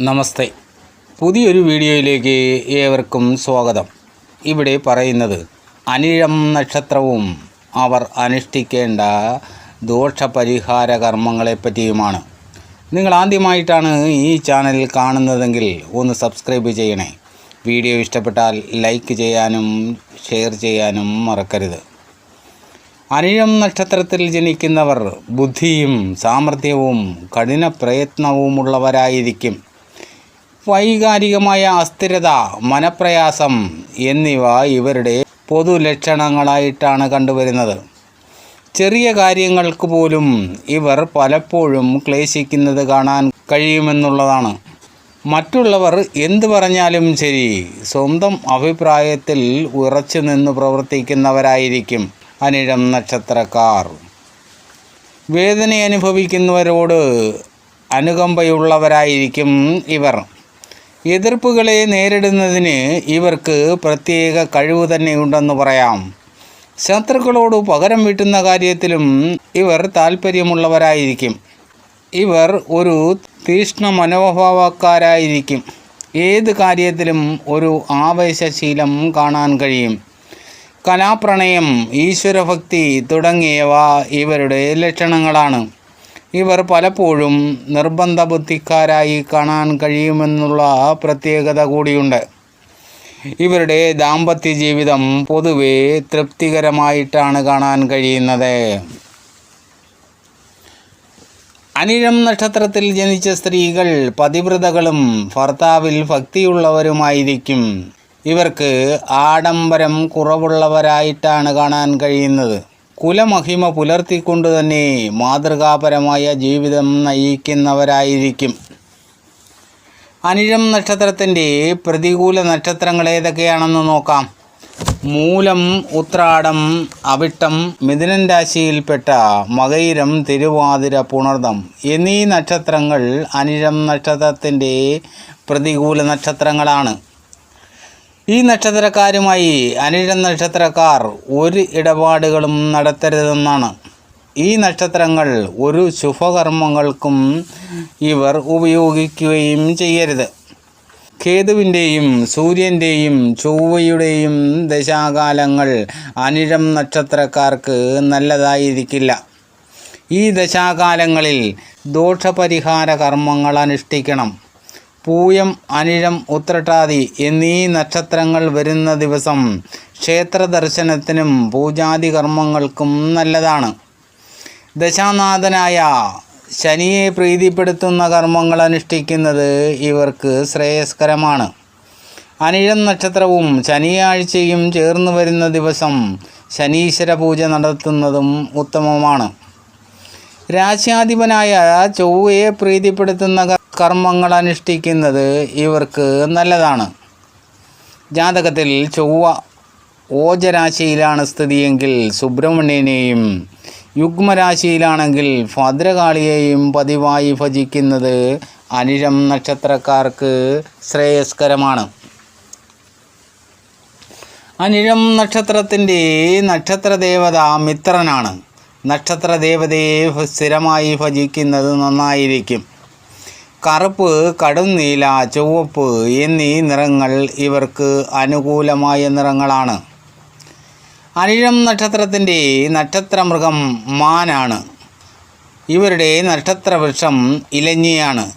നമസ്തേ. പുതിയൊരു വീഡിയോയിലേക്ക് ഏവർക്കും സ്വാഗതം. ഇവിടെ പറയുന്നത് അനിഴം നക്ഷത്രവും അവർ അനുഷ്ഠിക്കേണ്ട ദോഷപരിഹാര കർമ്മങ്ങളെപ്പറ്റിയുമാണ് നിങ്ങൾ ആദ്യമായിട്ടാണ് ഈ ചാനൽ കാണുന്നതെങ്കിൽ ഒന്ന് സബ്സ്ക്രൈബ് ചെയ്യണേ. വീഡിയോ ഇഷ്ടപ്പെട്ടാൽ ലൈക്ക് ചെയ്യാനും ഷെയർ ചെയ്യാനും മറക്കരുത്. അനിഴം നക്ഷത്രത്തിൽ ജനിക്കുന്നവർ ബുദ്ധിയും സാമർഥ്യവും കഠിന പ്രയത്നവുമുള്ളവരായിരിക്കും. വൈകാരികമായ അസ്ഥിരത മനപ്രയാസം എന്നിവ ഇവരുടെ പൊതു ലക്ഷണങ്ങളായിട്ടാണ് കണ്ടുവരുന്നത്. ചെറിയ കാര്യങ്ങൾക്ക് പോലും ഇവർ പലപ്പോഴും ക്ലേശിക്കുന്നത് കാണാൻ കഴിയുമെന്നുള്ളതാണ്. മറ്റുള്ളവർ എന്തു പറഞ്ഞാലും ശരി സ്വന്തം അഭിപ്രായത്തിൽ ഉറച്ചു നിന്ന് പ്രവർത്തിക്കുന്നവരായിരിക്കും അനിഴം നക്ഷത്രക്കാർ. വേദന അനുഭവിക്കുന്നവരോട് അനുകമ്പയുള്ളവരായിരിക്കും ഇവർ. എതിർപ്പുകളെ നേരിടുന്നതിന് ഇവർക്ക് പ്രത്യേക കഴിവ് തന്നെയുണ്ടെന്ന് പറയാം. ശത്രുക്കളോട് പകരം വീട്ടുന്ന കാര്യത്തിലും ഇവർ താല്പര്യമുള്ളവരായിരിക്കും ഇവർ ഒരു തീഷ്ണ മനോഭാവക്കാരായിരിക്കും. ഏത് കാര്യത്തിലും ഒരു ആവേശശീലം കാണാൻ കഴിയും. കലാപ്രണയം ഈശ്വരഭക്തി തുടങ്ങിയവ ഇവരുടെ ലക്ഷണങ്ങളാണ്. ഇവർ പലപ്പോഴും നിർബന്ധ ബുദ്ധിക്കാരായി കാണാൻ കഴിയുമെന്നുള്ള പ്രത്യേകത കൂടിയുണ്ട്. ഇവരുടെ ദാമ്പത്യ ജീവിതം പൊതുവെ തൃപ്തികരമായിട്ടാണ് കാണാൻ കഴിയുന്നത്. അനിഴം നക്ഷത്രത്തിൽ ജനിച്ച സ്ത്രീകൾ പതിവ്രതകളും ഭർത്താവിൽ ഭക്തിയുള്ളവരുമായിരിക്കും. ഇവർക്ക് ആഡംബരം കുറവുള്ളവരായിട്ടാണ് കാണാൻ കഴിയുന്നത്. കുലമഹിമ പുലർത്തിക്കൊണ്ട് തന്നെ മാതൃകാപരമായ ജീവിതം നയിക്കുന്നവരായിരിക്കും. അനിഴം നക്ഷത്രത്തിന്റെ പ്രതികൂല നക്ഷത്രങ്ങൾ ഏതൊക്കെയാണെന്ന് നോക്കാം. മൂലം ഉത്രാടം അവിട്ടം മിഥുനൻ രാശിയിൽപ്പെട്ട മകയിരം തിരുവാതിര പുണർദം എന്നീ നക്ഷത്രങ്ങൾ അനിഴം നക്ഷത്രത്തിന്റെ പ്രതികൂല നക്ഷത്രങ്ങളാണ്. ഈ നക്ഷത്രക്കാരുമായി അനിഴം നക്ഷത്രക്കാർ ഒരു ഇടപാടുകളും നടത്തരുതെന്നാണ്. ഈ നക്ഷത്രങ്ങൾ ഒരു ശുഭകർമ്മങ്ങൾക്കും ഇവർ ഉപയോഗിക്കുകയും ചെയ്യരുത്. കേതുവിന്റെയും സൂര്യന്റെയും ചൊവ്വയുടെയും ദശാകാലങ്ങൾ അനിഴം നക്ഷത്രക്കാർക്ക് നല്ലതായിരിക്കില്ല. ഈ ദശാകാലങ്ങളിൽ ദോഷപരിഹാര കർമ്മങ്ങൾ അനുഷ്ഠിക്കണം. പൂയം അനിഴം ഉത്രട്ടാതി എന്നീ നക്ഷത്രങ്ങൾ വരുന്ന ദിവസം ക്ഷേത്ര ദർശനത്തിനും പൂജാതി കർമ്മങ്ങൾക്കും നല്ലതാണ്. ദശാനാഥനായ ശനിയെ പ്രീതിപ്പെടുത്തുന്ന കർമ്മങ്ങൾ അനുഷ്ഠിക്കുന്നത് ഇവർക്ക് ശ്രേയസ്കരമാണ്. അനിഴം നക്ഷത്രവും ശനിയാഴ്ചയും ചേർന്ന് വരുന്ന ദിവസം ശനീശ്വര പൂജ നടത്തുന്നതും ഉത്തമമാണ് രാശ്യാധിപനായ ചൊവ്വയെ പ്രീതിപ്പെടുത്തുന്ന കർമ്മങ്ങൾ അനുഷ്ഠിക്കുന്നത് ഇവർക്ക് നല്ലതാണ്. ജാതകത്തിൽ ചൊവ്വ ഓജരാശിയിലാണ് സ്ഥിതിയെങ്കിൽ സുബ്രഹ്മണ്യനെയും യുഗ്മരാശിയിലാണെങ്കിൽ ഭദ്രകാളിയെയും പതിവായി ഭജിക്കുന്നത് അനിഴം നക്ഷത്രക്കാർക്ക് ശ്രേയസ്കരമാണ്. അനിഴം നക്ഷത്രത്തിന്റെ നക്ഷത്രദേവത മിത്രനാണ്. നക്ഷത്രദേവതയെ സ്ഥിരമായി ഭജിക്കുന്നത് നന്നായിരിക്കും. കറുപ്പ് കടും നീല ചുവപ്പ് എന്നീ നിറങ്ങൾ ഇവർക്ക് അനുകൂലമായ നിറങ്ങളാണ്. അനിഴം നക്ഷത്രത്തിന്റെ നക്ഷത്രമൃഗം മാനാണ്. ഇവരുടെ നക്ഷത്രവൃക്ഷം ഇലഞ്ഞിയാണ്.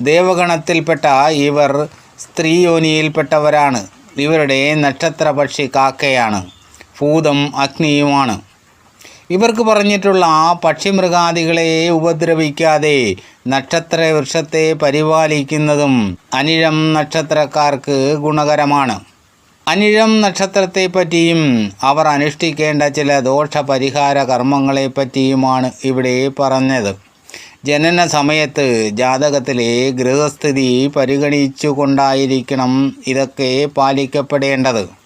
ദേവഗണത്തിൽപ്പെട്ട ഇവർ സ്ത്രീയോനിയിൽപ്പെട്ടവരാണ്. ഇവരുടെ നക്ഷത്രപക്ഷി കാക്കയാണ് ഭൂതം അഗ്നിയുമാണ്. ഇവർക്ക് പറഞ്ഞിട്ടുള്ള ആ പക്ഷിമൃഗാദികളെ ഉപദ്രവിക്കാതെ നക്ഷത്ര വൃക്ഷത്തെ പരിപാലിക്കുന്നതും അനിഴം നക്ഷത്രക്കാർക്ക് ഗുണകരമാണ്. അനിഴം നക്ഷത്രത്തെ പറ്റിയും അവർ അനുഷ്ഠിക്കേണ്ട ചില ദോഷപരിഹാര കർമ്മങ്ങളെ പറ്റിയുമാണ് ഇവിടെ പറഞ്ഞത്. ജനന സമയത്ത് ജാതകത്തിലെ ഗൃഹസ്ഥിതി പരിഗണിച്ചുകൊണ്ടായിരിക്കണം ഇതൊക്കെ പാലിക്കപ്പെടേണ്ടത്.